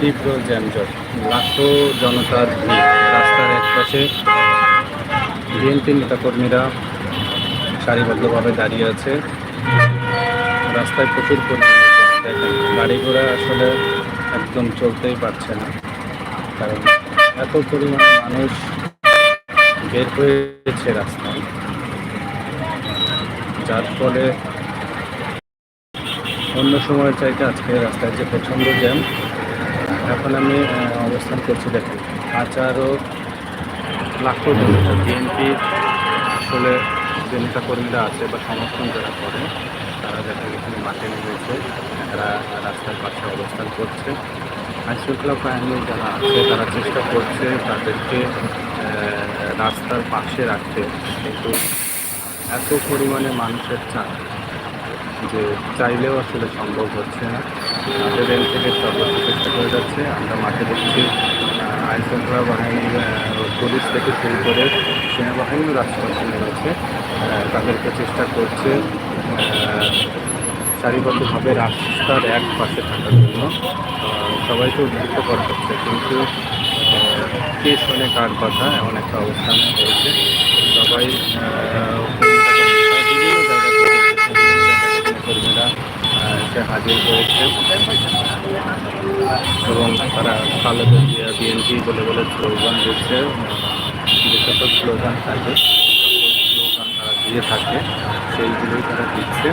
তীব্র যানজট লাখো জনতার ভিড়। রাস্তার এক পাশে বিএনপি নেতাকর্মীরা সারিবদ্ধভাবে দাঁড়িয়ে আছে। রাস্তায় প্রচুর পরিমাণে গাড়ি ঘোড়া আসলে একদম চলতেই পারছে না। কারণ এত পরিমাণে মানুষ বের হয়েছে রাস্তায়। যার ফলে অন্য সময়ের চাইতে আজকে রাস্তায় যে প্রচণ্ড জ্যাম এখন আমি অবস্থান করছি দেখেন হাজারো লাখো জনতা, বিএনপি আসলে যে নেতাকর্মীরা আছে বা সমর্থন যারা করে, তারা দেখেন এখানে মাঠে নেমেছে, তারা রাস্তার পাশে অবস্থান করছে। আইনশৃঙ্খলা বাহিনী যারা আছে, তারা চেষ্টা করছে তাদেরকে রাস্তার পাশে রাখতে। কিন্তু এত পরিমাণে মানুষের চাপ যে চাইলেও আসলে সম্ভব হচ্ছে না। আমাদের রেল থেকে সর্বোচ্চ চেষ্টা করে যাচ্ছে। আমরা মাঠে দেখছি আহ, আইন শৃঙ্খলা পুলিশ থেকে শুরু করে সেনাবাহিনীও নেমেছে। আহ, তাদেরকে চেষ্টা করছে সারিবদ্ধভাবে রাস্তার এক পাশে থাকার জন্য। সবাইকে উদ্বুদ্ধ করা হচ্ছে কিন্তু কে শোনে কার কথা এমন একটা অবস্থানে হয়েছে। সবাই কর্মীরা এসে হাজির করেছে এবং তারা কালো দলিয়া বিএনপি বলে বলে স্লোগান দিচ্ছে। যে সকল স্লোগান থাকে স্লোগান তারা দিয়ে থাকে সেইগুলোই তারা দিচ্ছে।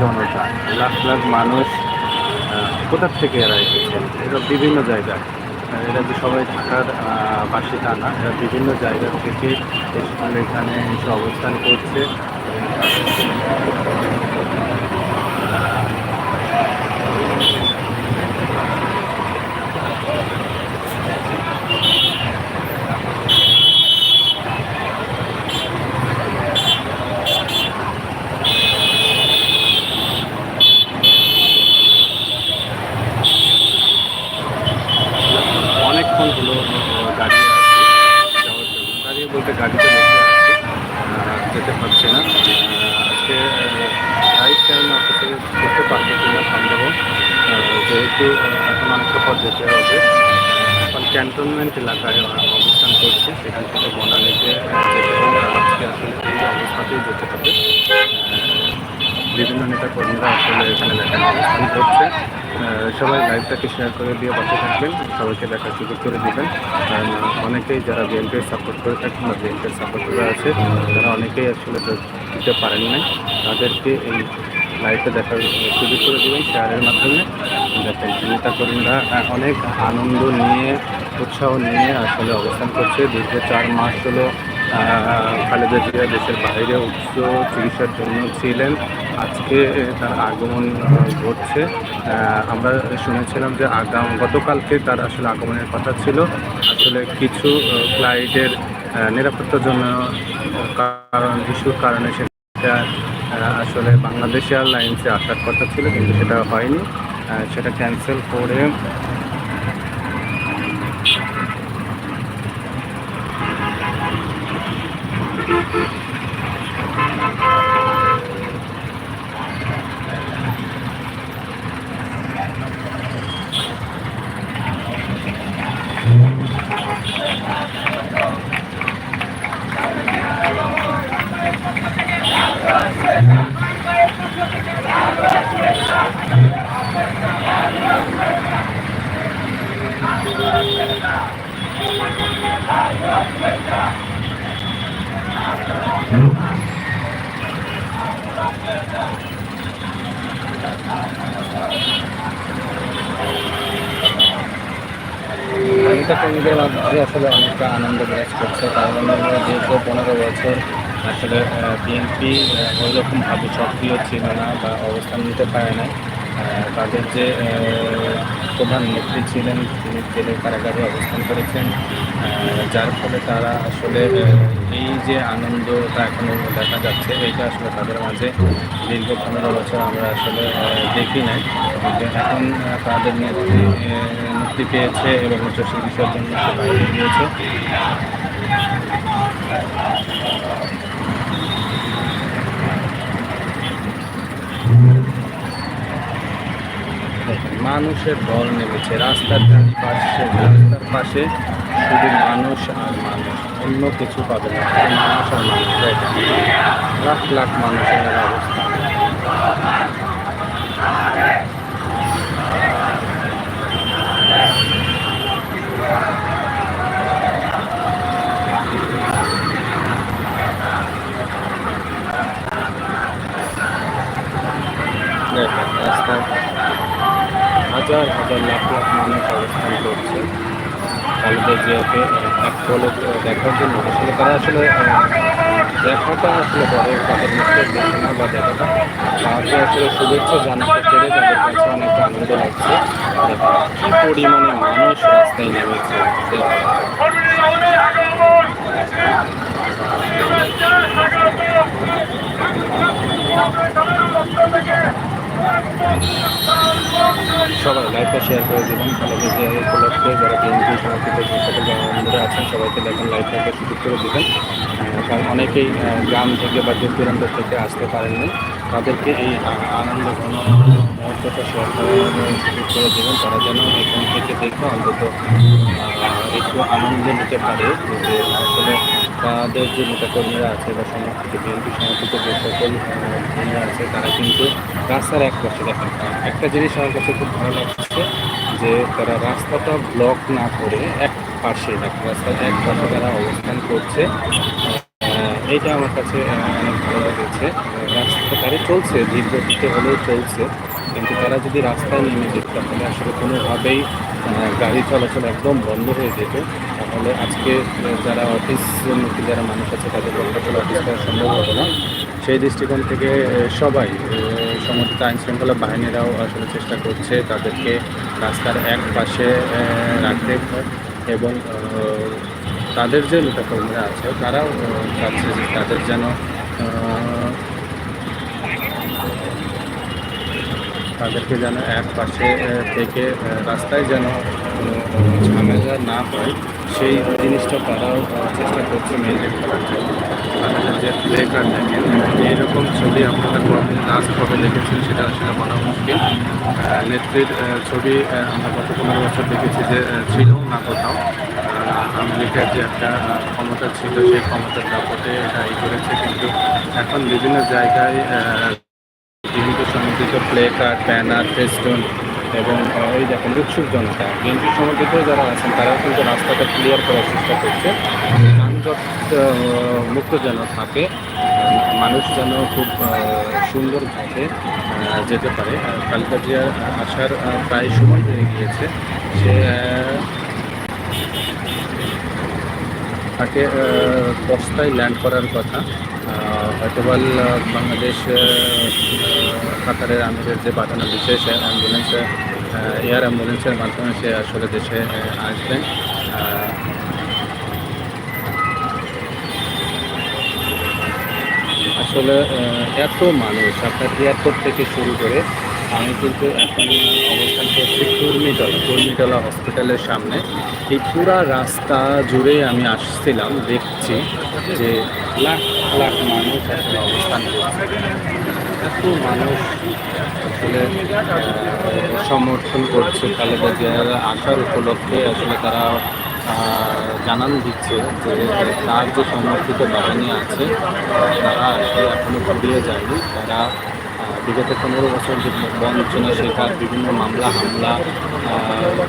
জনতা লাখ লাখ মানুষ কোথার থেকে এরা এসেছে? এরা বিভিন্ন জায়গায় এরা যে সবাই ঢাকার আহ, বাসী তা না এরা বিভিন্ন জায়গা থেকে এখানে এসে অবস্থান করছে। অনেকক্ষণ হলো দাঁড়িয়ে দাঁড়িয়ে বলতে গাড়িতে যেতে পারছি না। আজকে রাইট টাইম আপনাকে করতে পারব কিনা আহ, যেহেতু এখন অনেকটা পথ যেতে হবে। এখন ক্যান্টনমেন্ট এলাকায় অবস্থান করছি। সেখান থেকে বনানীতে যেতে আজকে আসলে এই অবস্থাতেই যেতে হবে। বিভিন্ন নেতা কর্মীরা আসলে এখানে দেখেন অবস্থান করছে। সবাই লাইভটাকে শেয়ার করে দিয়ে পাশে থাকবেন, সবাইকে দেখার সুযোগ করে দেবেন। অনেকেই যারা বিএনপির সাপোর্ট করে থাকেন বা বিএনপির সাপোর্টাররা আছে, তারা অনেকেই আসলে দিতে পারেন নাই। তাদেরকে এই লাইভটা দেখার সুযোগ করে দেবেন শেয়ারের মাধ্যমে। দেখেন নেতা কর্মীরা অনেক আনন্দ নিয়ে, উৎসাহ নিয়ে আসলে অবস্থান করছে। দীর্ঘ চার মাস হলো খালেদা জিয়া দেশের বাইরে উচ্চ চিকিৎসার জন্য ছিলেন। আজকে তার আগমন ঘটছে। আমরা শুনেছিলাম যে আগাম, গতকালকে তার আসলে আগমনের কথা ছিল। আসলে কিছু ফ্লাইটের নিরাপত্তার জন্য কারণ, ইস্যুর কারণে সেটা আসলে বাংলাদেশ এয়ারলাইন্সে আসার কথা ছিল, কিন্তু সেটা হয়নি। সেটা ক্যান্সেল করে নেতা কর্মীদের মধ্যে আসলে অনেকটা আনন্দ বিরাজ করছে। কারণ আমরা পনেরো বছর আসলে বিএনপি ওই রকমভাবে সক্রিয় ছিল না বা অবস্থান নিতে পারে না তাদের যে প্রধান নেত্রী ছিলেন, তিনি জেলের কারাগারে অবস্থান করেছেন যার ফলে তারা আসলে এই যে আনন্দটা এখনও দেখা যাচ্ছে, এইটা আসলে তাদের মাঝে দীর্ঘ পনেরো বছর আমরা আসলে দেখি নাই। এখন তাদের নেত্রী মুক্তি পেয়েছে এবং উচ্চ চিকিৎসার জন্য বাইরে গিয়েছে দেখেন, মানুষের দল নেমেছে, রাস্তার পাশে রাস্তার পাশে শুধু মানুষ আর মানুষ, অন্য কিছু পাবে না মানুষ আর মানুষ লাখ লাখ মানুষের অবস্থা দেখেন রাস্তায় হাজার হাজার লাখ লাখ মানুষ অবস্থান করছে। খালেদা জিয়াকে এক পলক দেখার জন্য। আসলে তারা আসলে দেখাটা আসলে বড় তাদের মুখে দেখানো বা দেখাটা। তাকে আসলে শুভেচ্ছা জানাতে পেরে তাদের কাছে অনেক আনন্দ লাগছে। কি পরিমাণে মানুষ রাস্তায় নেমেছে দেখেন। সবাই লাইভটা শেয়ার করে দেবেন। খালেদা জিয়া উপলক্ষে যারা বিএনপি সমর্থিত যে সকল বন্ধুরা আছেন, সবাইকে দেখেন লাইভটাকে সুযোগ করে দেবেন। কারণ অনেকেই গ্রাম থেকে বা দূর দূরান্ত থেকে আসতে পারেননি। তাদেরকে এই আনন্দ ঘন মুহূর্তটা শেয়ার করার সুযোগ করে দেবেন। তারা যেন এখান থেকে দেখে অন্তত একটু আনন্দ নিতে পারে। যে আসলে তাদের যে নেতাকর্মীরা আছে বা সমর্থিত বিএনপি সমর্থিত যে সকল কর্মীরা আছে, তারা কিন্তু রাস্তার এক পাশে দেখেন। একটা জিনিস আমার কাছে খুব ভালো লাগছে যে তারা রাস্তাটা ব্লক না করে এক পাশে দেখেন, রাস্তার এক পাশে তারা অবস্থান করছে। এইটা আমার কাছে অনেক ভালো লেগেছে। রাস্তা তারা চলছে গতিতে হলেও চলছে। কিন্তু তারা যদি রাস্তায় নেমে যেত, তাহলে আসলে কোনোভাবেই গাড়ি চলাচল একদম বন্ধ হয়ে যেত। তাহলে আজকে যারা অফিস মুখী যারা মানুষ আছে, তাদের পক্ষে অফিস করা সম্ভব হতো না। সেই দৃষ্টিকোণ থেকে সবাই সমর্থিত আইন শৃঙ্খলা বাহিনীরাও আসলে চেষ্টা করছে তাদেরকে রাস্তার এক পাশে রাখতে। এবং তাদের যে নেতাকর্মীরা আছে, তারাও চাচ্ছে যে তাদের যেন তাদেরকে যেন এক পাশে থেকে রাস্তায় যেন ঝামেলা না হয়, সেই জিনিসটা তারাও চেষ্টা করছে এইরকম ছবি আপনারা কবে লাস্ট কবে দেখেছেন সেটা আসলে বলা মুশকিল। নেত্রীর ছবি আমরা গত পনেরো বছর দেখেছি যে ছিল না কোথাও। আমেরিকার যে একটা ক্ষমতা ছিল, সেই ক্ষমতার দাপটে এটা ই করেছে, কিন্তু এখন বিভিন্ন জায়গায় বিএনপি সমর্থিত প্লে কার্ড ব্যানার ফেস্টুন এবং এই দেখেন উৎসুক জনতা বিএনপি সমর্থিত যারা আছেন, তারাও কিন্তু রাস্তাটা ক্লিয়ার করার চেষ্টা করছে। যানজট মুক্ত যেন থাকে মানুষ যেন খুব সুন্দর সুন্দরভাবে যেতে পারে। খালেদা আসার প্রায় সময় হয়ে গিয়েছে। সে তাকে আহ, ল্যান্ড করার কথা। আহ, হয়তোবা বাংলাদেশ কাতারের আমিরের যে পাঠানো বিশেষ অ্যাম্বুলেন্স এয়ার অ্যাম্বুলেন্সের মাধ্যমে সে আসলে দেশে আসবেন। আসলে এত মানুষ আপনার এয়ারপোর্ট থেকে শুরু করে আমি কিন্তু এখন অবস্থান করছি কুর্মিটলা কুর্মিটলা হসপিটালের সামনে। এই পুরা রাস্তা জুড়ে আমি আসছিলাম, দেখছি যে লাখ লাখ মানুষ আসলে অবস্থান করছে। এত মানুষ আসলে সমর্থন করছে খালেদা জিয়ার আসার উপলক্ষে। আসলে তারা জানান দিচ্ছে যে তার যে সমর্থিত বাহিনী আছে, তারা আসলে এখনও ফুরিয়ে যায়নি। তারা বিগত পনেরো বছর যে বঞ্চনা শিকার, বিভিন্ন মামলা, হামলা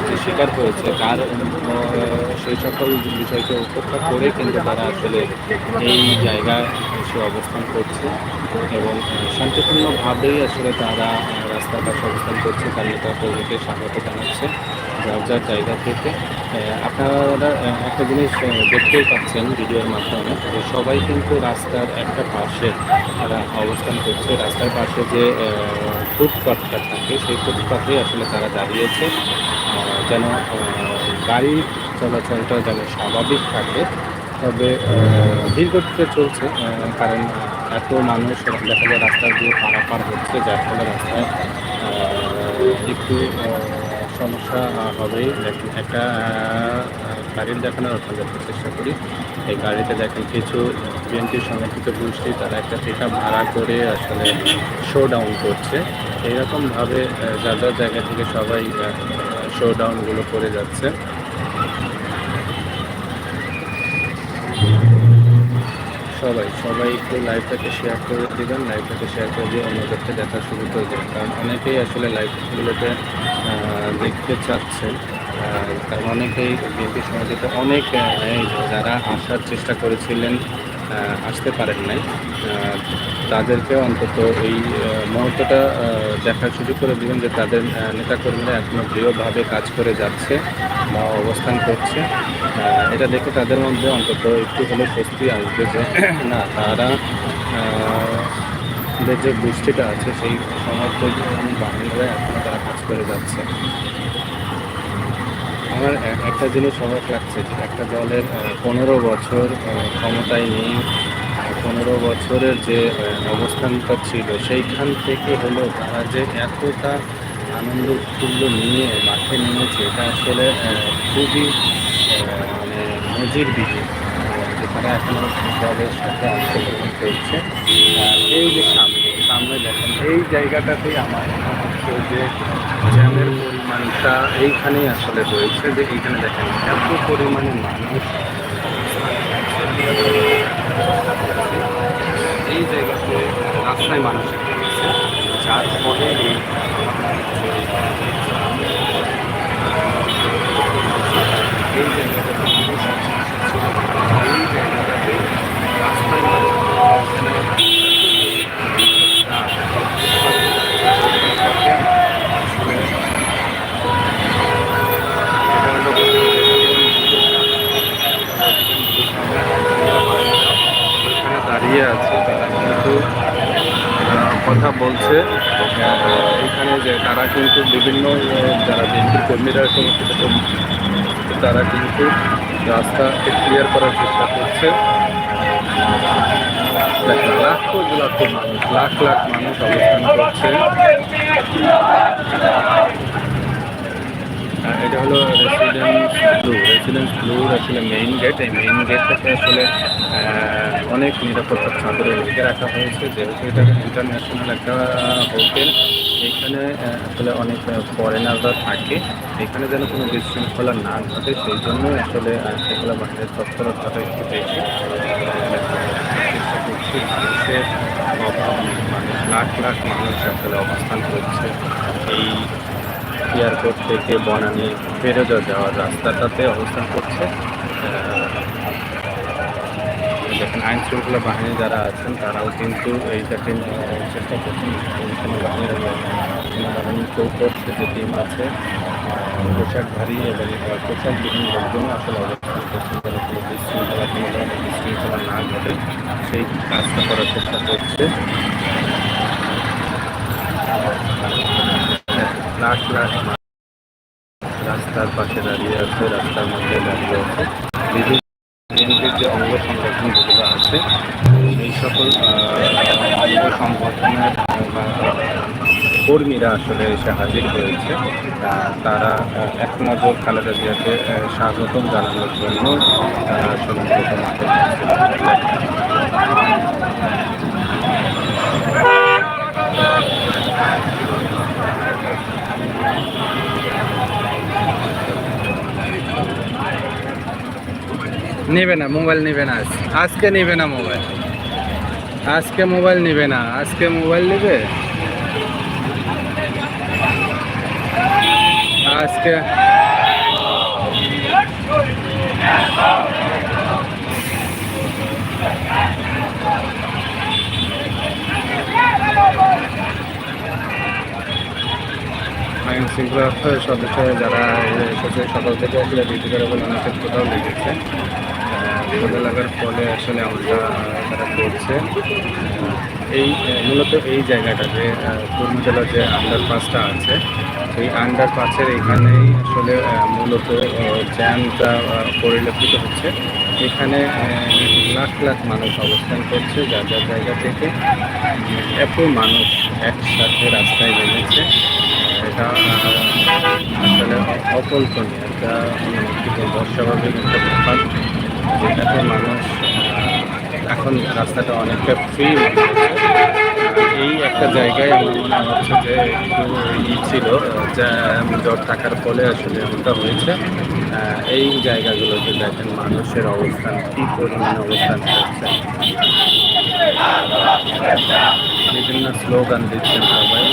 যে শিকার হয়েছে, তার সেই সকল বিষয়কে উপেক্ষা করে কিন্তু তারা আসলে এই জায়গায় এসে অবস্থান করছে এবং শান্তিপূর্ণভাবেই আসলে তারা রাস্তাঘাট অবস্থান করছে তার নেতা কর্মীকে স্বাগত জানাচ্ছে। যার জায়গা থেকে আপনারা একটা জিনিস দেখতেই পাচ্ছেন ভিডিওর মাধ্যমে সবাই কিন্তু রাস্তার একটা পাশে তারা অবস্থান করছে। রাস্তার পাশে যে ফুটপাথটা থাকে, সেই ফুটপাথে আসলে তারা দাঁড়িয়েছে। যেন গাড়ি চলাচলটা যেন স্বাভাবিক থাকে। তবে ধীর চলছে কারণ এত মানুষ দেখা যায় রাস্তা দিয়ে পারাপার হচ্ছে, যার ফলে রাস্তায় একটু সমস্যা হবে। একটা গাড়ির দেখানোর আপনাদেরকে চেষ্টা করি। এই গাড়িতে দেখেন কিছু বিএনপি সংরক্ষিত গোষ্ঠী, তারা একটা পিক ভাড়া করে আসলে শো ডাউন করছে। এইরকমভাবে যা যা জায়গা থেকে সবাই শো ডাউনগুলো করে যাচ্ছে। সবাই সবাই একটু লাইভটাকে শেয়ার করে দেবেন লাইভটাকে শেয়ার করে দিয়ে অন্যদেরকে দেখা শুরু করে দেবেন। কারণ অনেকেই আসলে লাইভগুলোতে দেখতে চাচ্ছেন। কারণ অনেকেই বিএনপি সমাজেতে অনেক যারা আসার চেষ্টা করেছিলেন আসতে পারেন নাই তাদেরকে অন্তত এই মুহূর্তটা দেখার সুযোগ করে দিবেন যে তাদের নেতাকর্মীরা এখনও দৃঢ়ভাবে কাজ করে যাচ্ছে। অবস্থান করছে। এটা দেখে তাদের মধ্যে অন্তত একটু হলেও স্বস্তি আসবে যে, না, তারা যে গোষ্ঠীটা আছে, সেই সমর্থক বাহিনীরা এখনও তারা কাজ করে যাচ্ছে। আমার একটা জিনিস অবাক লাগছে যে, একটা দলের পনেরো বছর ক্ষমতায় নেই পনেরো বছরের যে অবস্থানটা ছিল, সেইখান থেকে হলো তারা যে এতটা আনন্দ উৎফুল্ল নিয়ে মাঠে নেমেছে, এটা আসলে খুবই মানে নজিরবিহীন যে তারা এখনও দলের সাথে অংশগ্রহণ করছে এই যে সামনে সামনে দেখেন, এই জায়গাটাতেই আমার হচ্ছে যে জ্যামের পরিমাণটা এইখানেই আসলে রয়েছে যে এইখানে দেখেন, এত পরিমাণে মানুষ এই জায়গাতে রাস্তায় মানুষ একটা গেছে যার ফলে এই এই জায়গাটাতে মানুষ ছিল এই জায়গাটাতে রাস্তায় এখানে দাঁড়িয়ে আছে তারা কিন্তু আহ, কথা বলছে। এখানে যে তারা কিন্তু বিভিন্ন যারা বিএনপির কর্মীরা তারা কিন্তু রাস্তাকে ক্লিয়ার করার চেষ্টা করছে। লাখ লাখ মানুষ লাখ লাখ মানুষ অবস্থান করছে। এটা হলো রেসিডেন্স ব্লু রেসিডেন্স ব্লুর আসলে মেইন গেট এই মেইন গেটটাকে আসলে আহ, অনেক নিরাপত্তার চাদরে রেখে রাখা হয়েছে। যেহেতু এটা ইন্টারন্যাশনাল একটা হোটেল এখানে আসলে অনেক ফরেনাররা থাকে। এখানে যেন কোনো বিশৃঙ্খলা না ঘটে, সেই জন্য আসলে শৃঙ্খলা বাহিনীর তৎপরতাটা একটু বেশি মানুষ লাখ লাখ মানুষ আসলে অবস্থান করছে। এই এয়ারপোর্ট থেকে বনানী, ফেরোজা যাওয়ার রাস্তাটাতে অবস্থান করছে। দেখেন আইন শৃঙ্খলা বাহিনী যারা আছেন তারাও কিন্তু এইটাকে চেষ্টা করছেন সেনাবাহিনীর চৌকট যে টিম আছে পোশাকধারী এবং আহ, পোশাকবিহীন লোকজন আসলে অবস্থান করছেন যেন কোনো বিশৃঙ্খলা কোনো ধরনের বিশৃঙ্খলা না ঘটে সেই কাজটা করার চেষ্টা করছে। রাস্তার পাশে দাঁড়িয়ে আছে রাস্তার মধ্যে দাঁড়িয়ে আছে। বিভিন্ন যে অঙ্গ আছে, এই সকল অঙ্গ সংগঠনের কর্মীরা আসলে এসে হাজির হয়েছে তারা এক নজর খালেদা জিয়াকে স্বাগতম জানানোর জন্য নেমেছে। নেবে না মোবাইল নেবে না আজ- আজকে নেবে না মোবাইল আজকে মোবাইল নেবে না আজকে মোবাইল নেবে আজকে আইন শৃঙ্খলা সদস্য যারা এসেছে, সকাল থেকে আসলে ডিউটি করে বলে অনেকের কোথাও লেগেছে। কোথাও লাগার ফলে আসলে আমরা তারা করছে। এই মূলত এই জায়গাটাতে কুর্মিতলা যে আন্ডারপাসটা আছে এই আন্ডারপাসের এখানেই আসলে মূলত জ্যামটা পরিলক্ষিত হচ্ছে। এখানে লাখ লাখ মানুষ অবস্থান করছে যার যার জায়গা থেকে। এত মানুষ একসাথে রাস্তায় নেমেছে। এটা আসলে অকল্পনীয়। একটা অস্বাভাবিক একটা ব্যাপার। যেটাতে মানুষ এখন রাস্তাটা অনেকটা ফ্রি এই একটা জায়গায় আমার হচ্ছে যে একটু ই ছিল, যা জ্বর থাকার ফলে আসলে এমনটা হয়েছে। এই জায়গাগুলোতে দেখেন মানুষের অবস্থান কী পরিমাণে অবস্থান করছে। বিভিন্ন স্লোগান দিচ্ছেন সবাই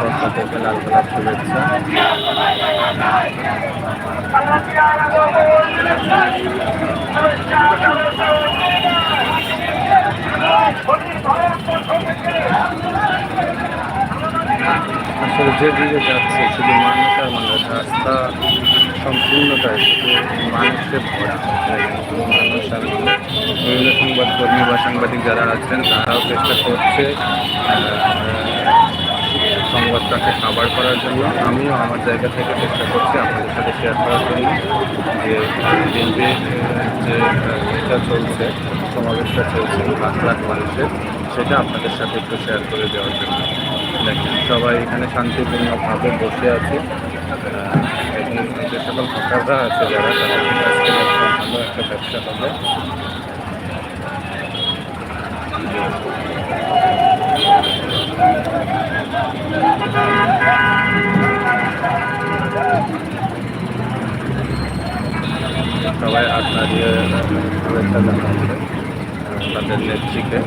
পক্ষ থেকে লাল গোলাপ শুভেচ্ছা। আসলে যে দিকে যাচ্ছে, শুধু মানুষ আর মানুষ, রাস্তা সম্পূর্ণটাই শুধু মানুষের ভরা। মানুষ আর মানুষ। বিভিন্ন সংবাদকর্মী বা সাংবাদিক যারা আছেন, তারাও চেষ্টা করছে সংবাদটাকে কাভার করার জন্য। আমিও আমার জায়গা থেকে চেষ্টা করছি আপনাদের সাথে শেয়ার করার জন্য যে বিএনপি যে এটা চলছে, সমাবেশটা চলছে, লাখ লাখ মানুষের, সেটা আপনাদের সাথে একটু শেয়ার করে দেওয়ার জন্য। দেখেন, সবাই এখানে শান্তিপূর্ণভাবে বসে আছে। সকল ভোটাররা আছে যারা তাদের জন্য আজকে ভালো একটা ব্যবসা হবে সবাই শুভেচ্ছা জানাচ্ছে তাদের নেত্রীকে।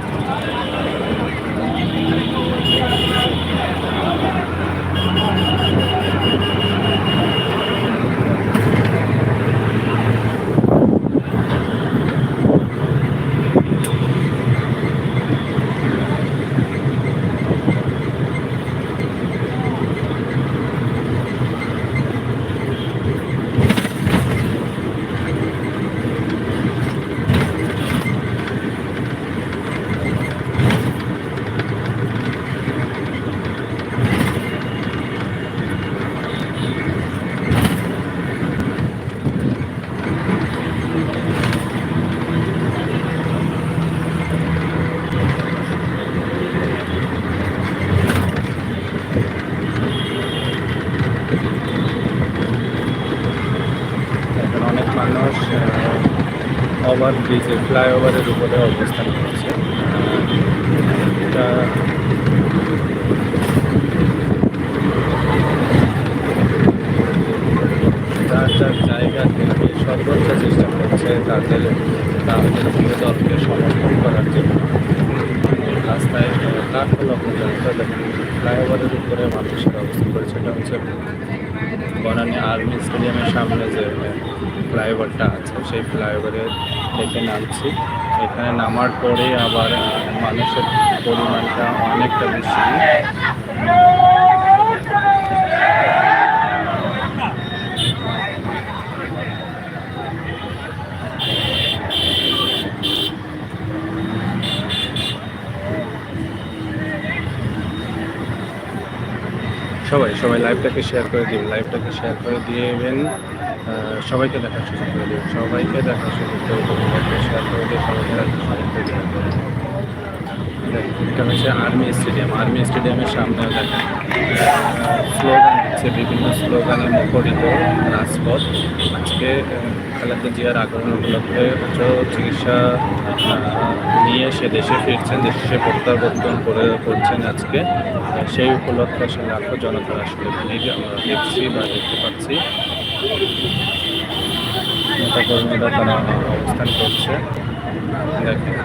এখন অনেক মানুষ ওভার ব্রিজে ফ্লাইওভারের উপরে অবস্থান করছে, এটা যার যার জায়গা থেকে সর্বোচ্চ চেষ্টা করছে তাদের তাদের প্রিয় দলকে সমর্থন করার জন্য। রাস্তায় লাখ লক্ষ জনতা ফ্লাইওভারের উপরে মানুষের অবস্থান করে, সেটা হচ্ছে বনানী আর্মি স্টেডিয়ামের সামনে যে ফ্লাইওভারটা আছে, সেই ফ্লাইওভারে থেকে নামছি। এখানে নামার পরে আবার মানুষের পরিমাণটা অনেকটা বেশি। সবাই সবাই লাইভটাকে শেয়ার করে দিবেন লাইভটাকে শেয়ার করে দিবেন সবাইকে দেখার সুযোগ করে দিবেন সবাইকে দেখার সুযোগ করে শেয়ার করে দিয়ে সবাইকে দেখার সুযোগ করে এটা হচ্ছে আর্মি স্টেডিয়াম আর্মি স্টেডিয়ামের সামনে দেখেন স্লোগান দিচ্ছে বিভিন্ন স্লোগানে মুখরিত রাজপথ। আজকে খালেদা জিয়ার আগমন উপলক্ষে উচ্চ চিকিৎসা নিয়ে সে দেশে ফিরছেন, দেশে প্রত্যাবর্তন করে করছেন আজকে। সেই উপলক্ষে আসলে লাখো জনতার আসলে ভিড় আমরা দেখছি বা দেখতে পাচ্ছি। নেতা কর্মীরা তারা অবস্থান করছে। দেখেন।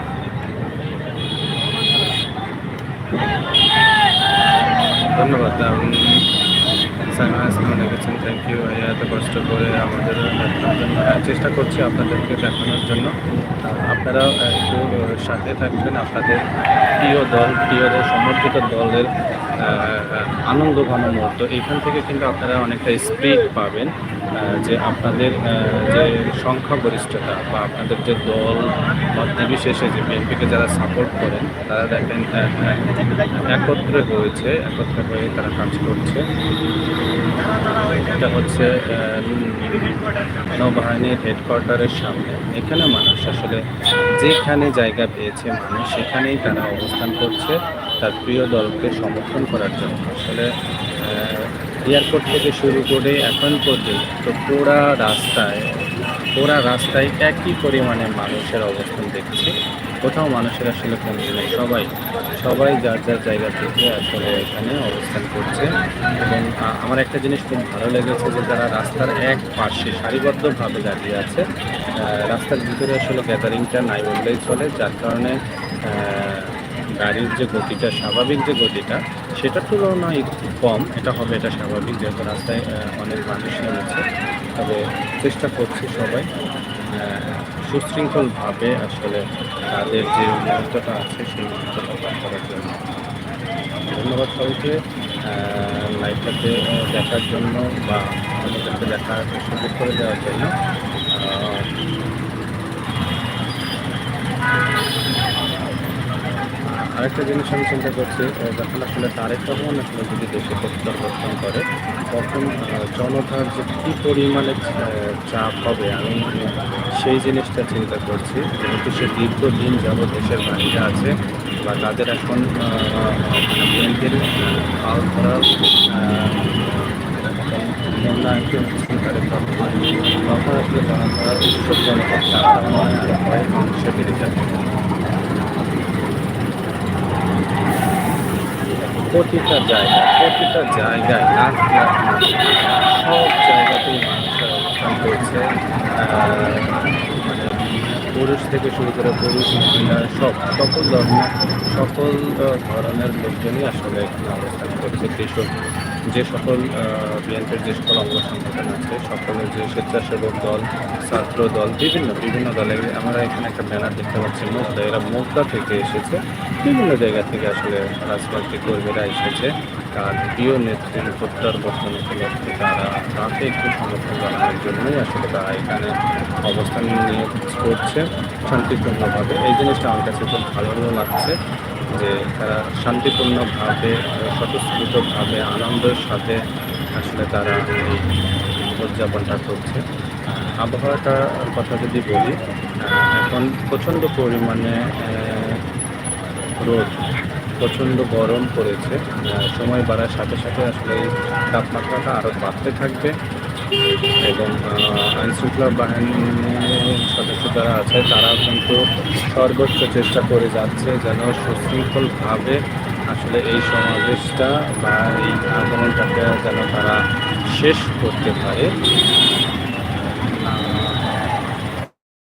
ধন্যবাদ আসলাম লিখেছেন থ্যাংক ইউ এত কষ্ট করে আমাদের দেখানোর জন্য। চেষ্টা করছি আপনাদেরকে দেখানোর জন্য। আপনারাও একটু সাথে থাকবেন। আপনাদের প্রিয় দল প্রিয় দল সমর্থিত দলের আনন্দ ঘন মুহূর্ত। এখান থেকে কিন্তু আপনারা অনেকটা স্পিড পাবেন যে আপনাদের যে সংখ্যাগরিষ্ঠতা বা আপনাদের যে দল বা নির্বিশেষে যে বিএনপিকে যারা সাপোর্ট করেন, তারা দেখেন একত্রে হয়েছে, একত্রে হয়ে তারা কাজ করছে। এটা হচ্ছে নৌবাহিনীর হেডকোয়ার্টারের সামনে। এখানে মানুষ আসলে যেখানে জায়গা পেয়েছে মানুষ, সেখানেই তারা অবস্থান করছে। তার প্রিয় দলকে সমর্থন করার জন্য। আসলে এয়ারপোর্ট থেকে শুরু করে এখন পর্যন্ত পুরা রাস্তায় পুরা রাস্তায় একই পরিমাণে মানুষের অবস্থান দেখছি। কোথাও মানুষের আসলে কমছে নেই। সবাই সবাই যার যার জায়গা থেকে আসলে এখানে অবস্থান করছে। এবং আমার একটা জিনিস খুব ভালো লেগেছে যে যারা রাস্তার এক পাশে সারিবদ্ধভাবে দাঁড়িয়ে আছে রাস্তার ভিতরে আসলে গ্যাদারিংটা নাই বললেই চলে। যার কারণে গাড়ির যে গতিটা, স্বাভাবিক যে গতিটা, সেটার তুলনায় একটু কম। এটা হবে, এটা স্বাভাবিক, যেহেতু রাস্তায় অনেক মানুষ নেমেছে। তবে চেষ্টা করছি সবাই সুশৃঙ্খলভাবে আসলে তাদের যে মুহূর্তটা আছে, সেই মুহূর্তটা পার করার জন্য। ধন্যবাদ সবাইকে লাইভটাতে দেখার জন্য বা আমাদেরকে দেখার সুযোগ করে দেওয়ার জন্য। আরেকটা জিনিস আমি চিন্তা করছি যখন আসলে তারেক রহমান আসলে যদি দেশে প্রত্যাবর্তন করে, তখন জনতার যে কী পরিমাণে চাপ হবে, আমি সেই জিনিসটা চিন্তা করছি। যেহেতু সে দীর্ঘদিন যাবৎ দেশের বাইরে আছে বা তাদের এখন বিএনপির হাল ধরা মূল্যায়নকে তখন আসলে জনতা উৎসব জনতার হয় হয় মানুষের বেড়ে যাবে প্রতিটা জায়গা প্রতিটা জায়গায় লাখ লাখ মানুষ, সব জায়গাতেই মানুষের অবস্থান মানে পুরুষ থেকে শুরু করে পুরুষ, মহিলা, সব, সকল ধর্ম, সকল ধরনের লোকজনই আসলে এখানে অবস্থান করছে কৃষক যে সকল বিএনপির যে সকল অঙ্গ সংগঠন আছে, সকলের যে স্বেচ্ছাসেবক দল, ছাত্র দল, বিভিন্ন বিভিন্ন দলের আমরা এখানে একটা ব্যানার দেখতে পাচ্ছি মুগদা এরা মুগদা থেকে এসেছে। বিভিন্ন জায়গা থেকে আসলে রাজনৈতিক কর্মীরা এসেছে। তার প্রিয় নেত্রীর প্রত্যাবর্তন উপলক্ষে তারা তাকে একটু সমর্থন জানানোর জন্যই আসলে তারা এখানে অবস্থান নিয়ে করছে। শান্তিপূর্ণভাবে। এই জিনিসটা আমার কাছে খুব ভালো লাগছে। যে তারা শান্তিপূর্ণভাবে, স্বতঃস্ফূর্তভাবে, আনন্দের সাথে আসলে তারা এই উদযাপনটা করছে। আবহাওয়াটার কথা যদি বলি এখন প্রচণ্ড পরিমাণে রোদ, প্রচণ্ড গরম পড়েছে। সময় বাড়ার সাথে সাথে আসলে এই তাপমাত্রাটা আরও বাড়তে থাকবে। এবং আইন শৃঙ্খলা বাহিনীর সদস্য যারা আছে তারা কিন্তু সর্বোচ্চ চেষ্টা করে যাচ্ছে যেন সুশৃঙ্খলভাবে আসলে এই সমাবেশটা বা এই আগমনটাকে যেন তারা শেষ করতে পারে।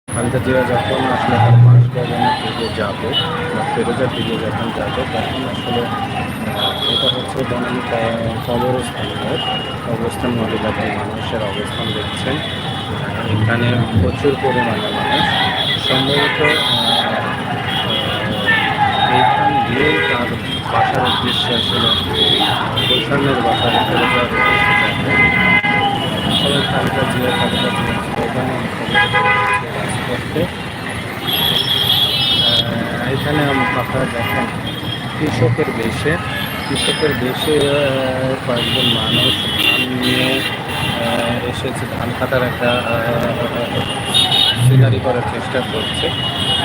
খালেদা জিয়া যখন আসলে তার বাসভবনের দিকে যাবে, বা ফেরোজার দিকে যখন যাবে, তখন আসলে এটা হচ্ছে বনানী কবরস্থান কবরস্থান মোড়ে মানুষের অবস্থান দেখছেন। এখানে প্রচুর পরিমাণে মানুষ। সম্ভবত এইখান দিয়েই তার বাসার উদ্দেশ্যে আসলে গুলশানের বাসার ফেরোজার উদ্দেশ্যে সবাই আহ, এখানে দেখেন কৃষকের দেশে কৃষকের দেশে কয়েকজন মানুষ নিয়ে এসেছে ধান কাটার একটা সিনারি করার চেষ্টা করছে।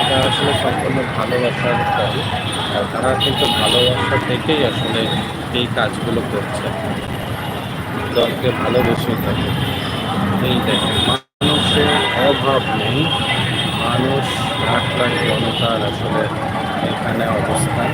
এটা আসলে সম্পূর্ণ ভালোবাসার ফল। আর তারা কিন্তু ভালোবাসা থেকেই আসলে এই কাজগুলো করছে। দলকে ভালোবেসে থাকে। এই দেখেন, মানুষের অভাব নেই। মানুষ লাখ জনতার আসলে এখানে অবস্থান।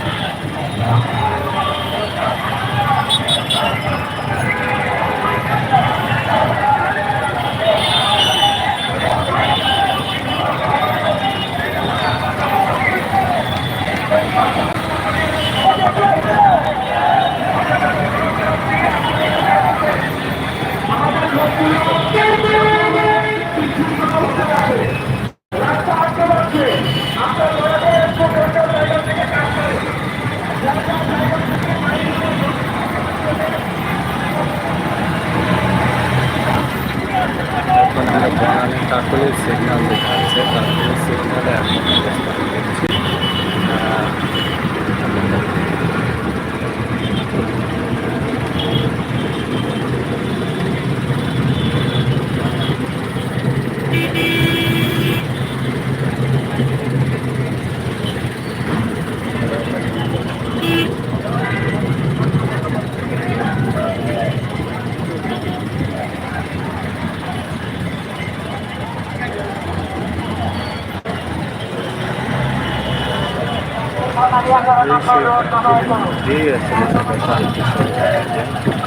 এই সে- এই আসলে সবাই সাহায্য সহযোগিতা করবে।